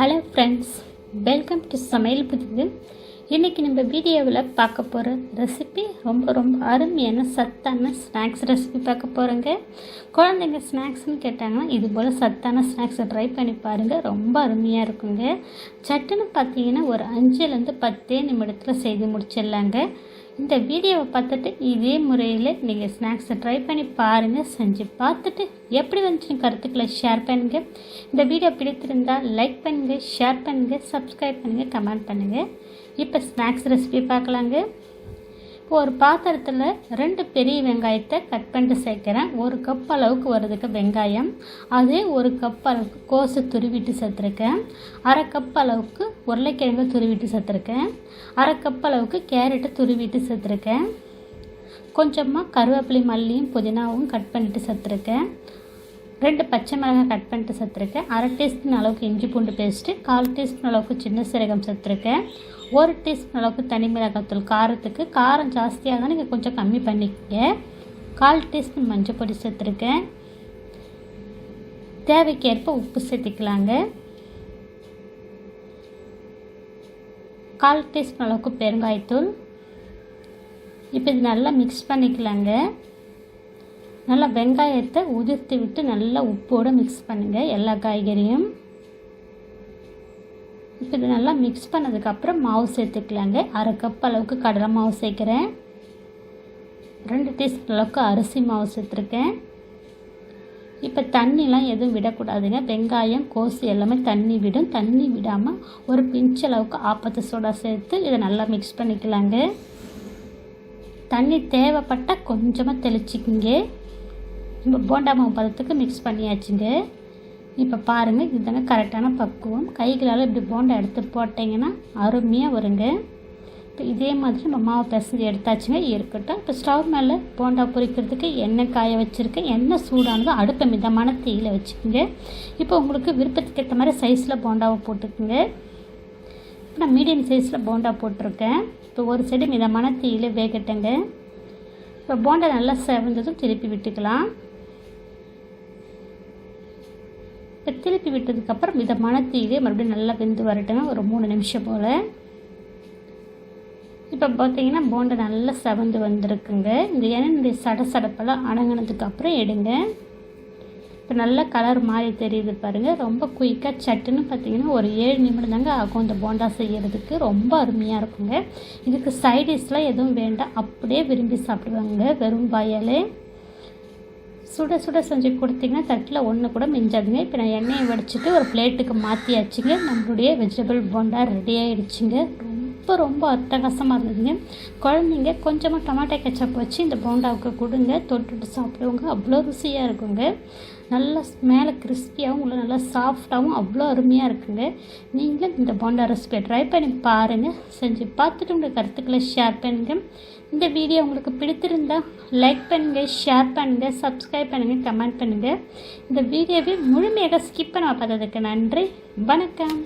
Hello friends welcome to சமையல் புதிது. இன்றைக்கி நம்ம வீடியோவில் பார்க்க போகிற ரெசிபி ரொம்ப ரொம்ப அருமையான சத்தான ஸ்நாக்ஸ் ரெசிபி பார்க்க போகிறோங்க குழந்தைங்க ஸ்நாக்ஸ்னு கேட்டாங்கன்னா இது போல் சத்தான ஸ்நாக்ஸை ட்ரை பண்ணி பாருங்கள் ரொம்ப அருமையாக இருக்குங்க. சட்டுன்னு பார்த்தீங்கன்னா ஒரு அஞ்சுலேருந்து பத்தே நிமிடத்தில் செய்து முடிச்சிடலாங்க. இந்த வீடியோவை பார்த்துட்டு இதே முறையில் நீங்கள் ஸ்நாக்ஸை ட்ரை பண்ணி பாருங்கள் செஞ்சு பார்த்துட்டு எப்படி வந்துச்சுன்னு கருத்துக்களை ஷேர் பண்ணுங்கள் இந்த வீடியோ பிடித்திருந்தால் லைக் பண்ணுங்கள் ஷேர் பண்ணுங்கள் சப்ஸ்கிரைப் பண்ணுங்கள் கமெண்ட் பண்ணுங்கள் இப்போ ஸ்நாக்ஸ் ரெசிபி பார்க்கலாங்க. ஒரு பாத்திரத்தில் ரெண்டு பெரிய வெங்காயத்தை கட் பண்ணிட்டு சேர்க்குறேன். ஒரு கப் அளவுக்கு வருதுக்கு வெங்காயம் அதே ஒரு கப் அளவுக்கு கோசு துருவிட்டு சேர்த்துருக்கேன். அரை கப் அளவுக்கு உருளைக்கிழங்கு துருவிட்டு சேர்த்துருக்கேன். அரை கப் அளவுக்கு கேரட்டை துருவிட்டு சேர்த்துருக்கேன். கொஞ்சமாக கருவேப்பிலை மல்லியும் புதினாவும் கட் பண்ணிட்டு சேர்த்துருக்கேன். ரெண்டு பச்சை மிளகாய் கட் பண்ணிட்டு சேர்த்துருக்கேன். அரை டீஸ்பூன் அளவுக்கு இஞ்சி பூண்டு பேஸ்ட்டு கால் டீஸ்பூன் அளவுக்கு சின்ன சீரகம் சேர்த்துருக்கேன். ஒரு டீஸ்பூன் அளவுக்கு தனி மிளகாத்தூள் காரத்துக்கு. காரம் ஜாஸ்தியாக தான் நீங்கள் கொஞ்சம் கம்மி பண்ணிக்கங்க. கால் டீஸ்பூன் மஞ்சள் பொடி சேர்த்துருக்கேன். தேவைக்கேற்ப உப்பு சேர்த்துக்கலாங்க. கால் டீஸ்பூன் அளவுக்கு பெருங்காயத்தூள். இப்போ இது நல்லா மிக்ஸ் பண்ணிக்கலாங்க. நல்லா வெங்காயத்தை உதிர்த்து விட்டு நல்லா உப்போடு மிக்ஸ் பண்ணுங்கள் எல்லா காய்கறியும். இப்போ இது நல்லா மிக்ஸ் பண்ணதுக்கப்புறம் மாவு சேர்த்துக்கலாங்க. அரை கப் அளவுக்கு கடலை மாவு சேர்க்குறேன். ரெண்டு டீஸ்பூன் அளவுக்கு அரிசி மாவு சேர்த்துருக்கேன். இப்போ தண்ணிலாம் எதுவும் விடக்கூடாதுங்க. வெங்காயம் கோசு எல்லாமே தண்ணி விடும். தண்ணி விடாமல் ஒரு பிஞ்ச் அளவுக்கு ஆப்பத்து சோடா சேர்த்து இதை நல்லா மிக்ஸ் பண்ணிக்கலாங்க. தண்ணி தேவைப்பட்டால் கொஞ்சமாக தெளிச்சிக்கிங்க. இப்போ போண்டா மாவு பதத்துக்கு மிக்ஸ் பண்ணியாச்சுங்க. இப்போ பாருங்கள் இதுதாங்க கரெக்டான பக்குவம். கைகளால் இப்படி போண்டா எடுத்து போட்டிங்கன்னா அருமையாக வருங்க. இப்போ இதே மாதிரி நம்ம மாவு பிசைஞ்சு எடுத்தாச்சுங்க இருக்கட்டும். இப்போ ஸ்டவ் மேலே போண்டா பொரிக்கிறதுக்கு எண்ணெய் காய வச்சுருக்கேன். எண்ணெய் சூடானதோ அடுப்பை மிதமான தீயில் வச்சுக்கோங்க. இப்போ உங்களுக்கு விருப்பத்துக்கு ஏற்ற மாதிரி சைஸில் போண்டாவை போட்டுக்குங்க. இப்போ நான் மீடியம் சைஸில் போண்டா போட்டிருக்கேன். இப்போ ஒரு சைடு மிதமான தீயில் வேகட்டங்க. இப்போ போண்டா நல்லா செவந்ததும் திருப்பி விட்டுக்கலாம் இப்போ திருப்பி விட்டதுக்கப்புறம் மிதமான தீயிலே மறுபடியும் நல்லா வெந்து வரட்டுங்க ஒரு மூணு நிமிஷம் போல். இப்போ பார்த்தீங்கன்னா போண்டை நல்லா செவந்து வந்திருக்குங்க. இந்த எண்ணெய் சட சடப்பெல்லாம் அடங்கினதுக்கப்புறம் எடுங்க. இப்போ நல்லா கலர் மாறி தெரியுது பாருங்கள் ரொம்ப குயிக்காக சட்டுன்னு பார்த்தீங்கன்னா ஒரு ஏழு நிமிடம் தாங்க ஆகும் இந்த போண்டா செய்கிறதுக்கு ரொம்ப அருமையாக இருக்குங்க. இதுக்கு சைடிஷ்லாம் எதுவும் வேண்டாம். அப்படியே விரும்பி சாப்பிடுவாங்க வெறும் வாயாலே. சுட சுட செஞ்சு கொடுத்தீங்கன்னா தட்டில் ஒன்று கூட மிஞ்சாதுங்க. இப்போ நான் எண்ணெயை வடிச்சிட்டு ஒரு பிளேட்டுக்கு மாற்றியாச்சுங்க நம்மளுடைய வெஜிடபிள் போண்டா ரெடி ஆகிடுச்சிங்க ரொம்ப ரொம்ப அட்டகாசமாக இருந்ததுங்க. குழந்தைங்க கொஞ்சமாக டொமேட்டோ கெச்சப் வச்சு இந்த போண்டாவுக்கு கொடுங்க. தொட்டுட்டு சாப்பிடுவாங்க. அவ்வளோ ருசியாக இருக்குங்க. நல்லா மேலே கிறிஸ்பியாகவும் உள்ள நல்லா சாஃப்டாகவும் அவ்வளோ அருமையாக இருக்குங்க. நீங்களும் இந்த போண்டா ரெசிபியை ட்ரை பண்ணி பாருங்கள் செஞ்சு பார்த்துட்டு உங்கள் கருத்துக்களை ஷேர் பண்ணுங்கள் இந்த வீடியோ உங்களுக்கு பிடித்திருந்தால் லைக் பண்ணுங்கள் ஷேர் பண்ணுங்கள் சப்ஸ்கிரைப் பண்ணுங்கள் கமெண்ட் பண்ணுங்கள் இந்த வீடியோவை முழுமையாக ஸ்கிப் பண்ண பார்த்ததுக்கு நன்றி. வணக்கம்.